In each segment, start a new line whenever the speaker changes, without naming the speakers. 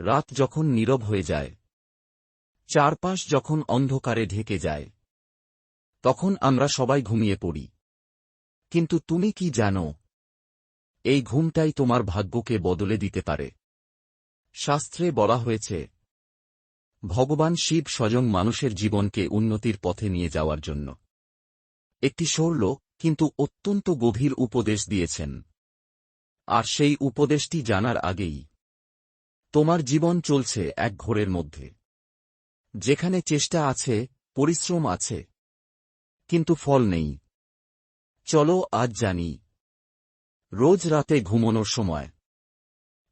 রাত যখন নীরব হয়ে যায়, চারপাশ যখন অন্ধকারে ঢেকে যায়, তখন আমরা সবাই ঘুমিয়ে পড়ি। কিন্তু তুমি কি জানো, এই ঘুমটাই তোমার ভাগ্যকে বদলে দিতে পারে। শাস্ত্রে বলা হয়েছে, ভগবান শিব স্বয়ং মানুষের জীবনকে উন্নতির পথে নিয়ে যাওয়ার জন্য। একটি সরল কিন্তু অত্যন্ত গভীর উপদেশ দিয়েছেন। আর সেই উপদেশটি জানার আগেই তোমার জীবন চলছে এক ঘোরের মধ্যে। যেখানে চেষ্টা আছে, পরিশ্রম আছে, কিন্তু ফল নেই। চলো আজ জানি, রোজ রাতে ঘুমনোর সময়,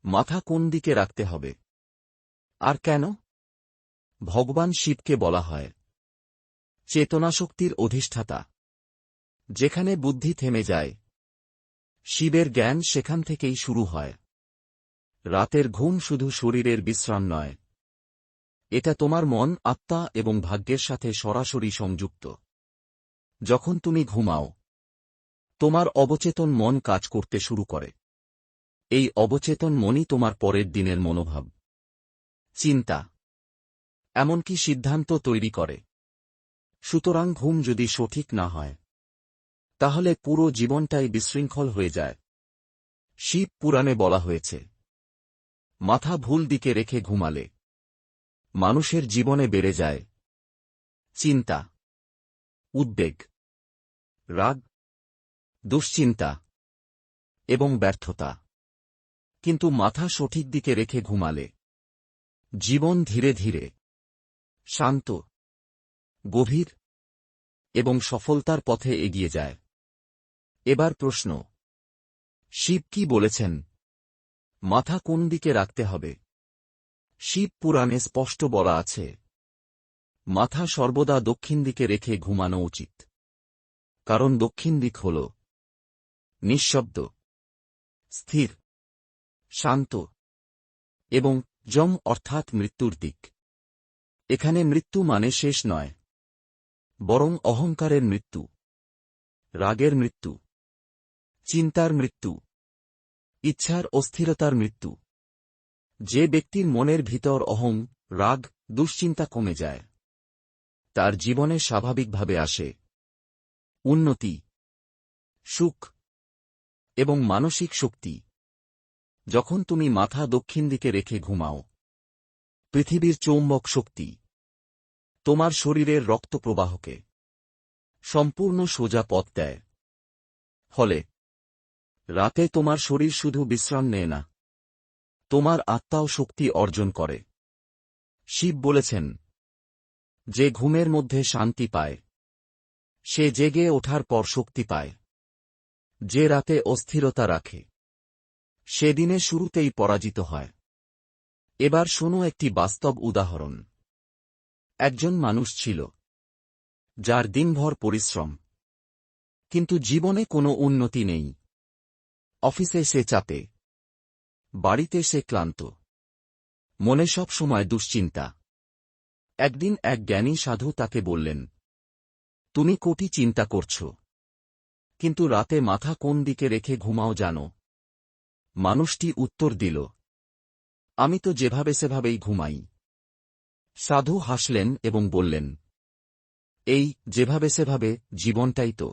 মাথা কোন দিকে রাখতে হবে? আর কেন? ভগবান শিবকে বলা হয়, চেতনাশক্তির অধিষ্ঠাতা। যেখানে বুদ্ধি থেমে যায়, শিবের জ্ঞান সেখান থেকেই শুরু হয়। রাতের ঘুম শুধু শরীরের বিশ্রাম নয়। এটা তোমার মন, আত্মা এবং ভাগ্যের সাথে সরাসরি সংযুক্ত। যখন তুমি ঘুমাও, তোমার অবচেতন মন কাজ করতে শুরু করে। এই অবচেতন মনই তোমার পরের দিনের মনোভাব। চিন্তা। এমনকি সিদ্ধান্ত তৈরি করে। সুতরাং ঘুম যদি সঠিক না হয়, তাহলে পুরো জীবনটাই বিশৃঙ্খল হয়ে যায়। শিব পুরাণে বলা হয়েছে মাথা ভুল দিকে রেখে ঘুমালে। মানুষের জীবনে বেড়ে যায়। চিন্তা। উদ্বেগ। রাগ। দুশ্চিন্তা। এবং ব্যর্থতা। কিন্তু মাথা সঠিক দিকে রেখে ঘুমালে। জীবন ধীরে ধীরে শান্ত, গভীর এবং সফলতার পথে এগিয়ে যায়। এবার প্রশ্ন, শিব কি বলেছেন? মাথা কোন দিকে রাখতে হবে? শিব পুরাণে স্পষ্ট বলা আছে, মাথা সর্বদা দক্ষিণ দিকে রেখে ঘুমানো উচিত। কারণ দক্ষিণ দিক হল নিঃশব্দ, স্থির, শান্ত এবং যম অর্থাৎ মৃত্যুর দিক। এখানে মৃত্যু মানে শেষ নয়, বরং অহংকারের মৃত্যু, রাগের মৃত্যু, চিন্তার মৃত্যু। ইচ্ছার অস্থিরতার মৃত্যু। যে ব্যক্তির মনের ভিতর অহং, রাগ, দুশ্চিন্তা কমে যায়। তার জীবনে স্বাভাবিকভাবে আসে। উন্নতি, সুখ এবং মানসিক শক্তি। যখন তুমি মাথা দক্ষিণ দিকে রেখে ঘুমাও, পৃথিবীর চৌম্বক শক্তি, তোমার শরীরের রক্ত প্রবাহকে সম্পূর্ণ সোজা পথ দেয়। ফলে রাতে তোমার শরীর শুধু বিশ্রাম নেয় না। তোমার আত্মাও শক্তি অর্জন করে। শিব বলেছেন, যে ঘুমের মধ্যে শান্তি পায়, সে জেগে ওঠার পর শক্তি পায়। যে রাতে অস্থিরতা রাখে সেদিনে শুরুতেই পরাজিত হয়। এবার শোনো একটি বাস্তব উদাহরণ। একজন মানুষ ছিল, যার দিনভর পরিশ্রম, কিন্তু জীবনে কোনো উন্নতি নেই। অফিসে সে চাপে। বাড়িতে সে ক্লান্ত। মনে সব সময় দুশ্চিন্তা। একদিন এক জ্ঞানী সাধু তাকে বললেন, তুমি কোটি চিন্তা করছ, কিন্তু রাতে মাথা কোন দিকে রেখে ঘুমাও জানো। মানুষটি উত্তর দিল, আমি তো যেভাবে সেভাবেই ঘুমাই। সাধু হাসলেন এবং বললেন, এই যেভাবে সেভাবে জীবনটাই তো।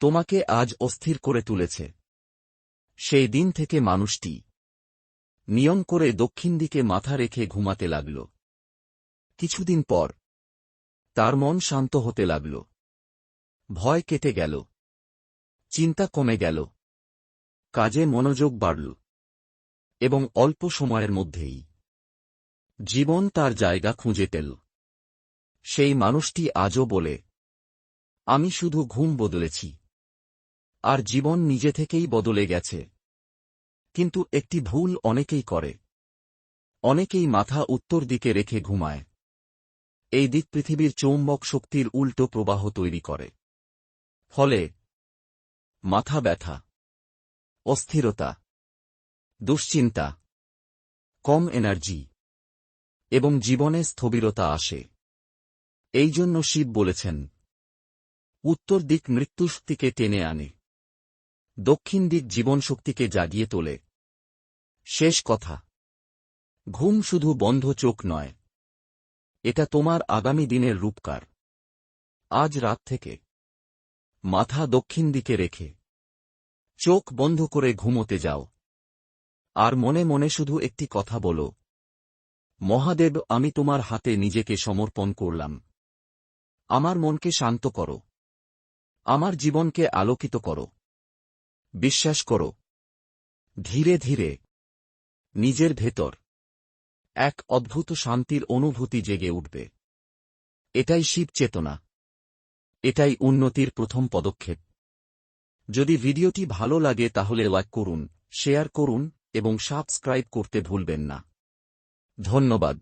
তোমাকে আজ অস্থির করে তুলেছে। সেই দিন থেকে মানুষটি নিয়ম করে দক্ষিণ দিকে মাথা রেখে ঘুমাতে লাগল। কিছুদিন পর তার মন শান্ত হতে লাগল। ভয় কেটে গেল। চিন্তা কমে গেল। কাজে মনোযোগ বাড়ল। এবং অল্প সময়ের মধ্যেই জীবন তার জায়গা খুঁজে পেল। সেই মানুষটি আজও বলে, আমি শুধু ঘুম বদলেছি। আর জীবন নিজে থেকেই বদলে গেছে। কিন্তু একটি ভুল অনেকেই করে। অনেকেই মাথা উত্তর দিকে রেখে ঘুমায়। এই দিক পৃথিবীর চৌম্বক শক্তির উল্টো প্রবাহ তৈরি করে। ফলে মাথা ব্যথা, অস্থিরতা, দুশ্চিন্তা, কম এনার্জি এবং জীবনে স্থবিরতা আসে। এই জন্য শিব বলেছেন, উত্তর দিক মৃত্যুশক্তিকে টেনে আনে। দক্ষিণ দিক জীবনশক্তিকে জাগিয়ে তোলে। শেষ কথা। ঘুম শুধু বন্ধ চোখ নয়। এটা তোমার আগামী দিনের রূপকার। আজ রাত থেকে। মাথা দক্ষিণ দিকে রেখে। চোখ বন্ধ করে ঘুমোতে যাও। আর মনে মনে শুধু একটি কথা বলো। মহাদেব, আমি তোমার হাতে নিজেকে সমর্পণ করলাম। আমার মনকে শান্ত করো। আমার জীবনকে আলোকিত করো। বিশ্বাস করো। ধীরে ধীরে, নিজের ভেতর এক অদ্ভুত শান্তির অনুভূতি জেগে উঠবে। এটাই শিব চেতনা। এটাই উন্নতির প্রথম পদক্ষেপ। যদি ভিডিওটি ভালো লাগে তাহলে লাইক করুন, শেয়ার করুন এবং সাবস্ক্রাইব করতে ভুলবেন না। ধন্যবাদ।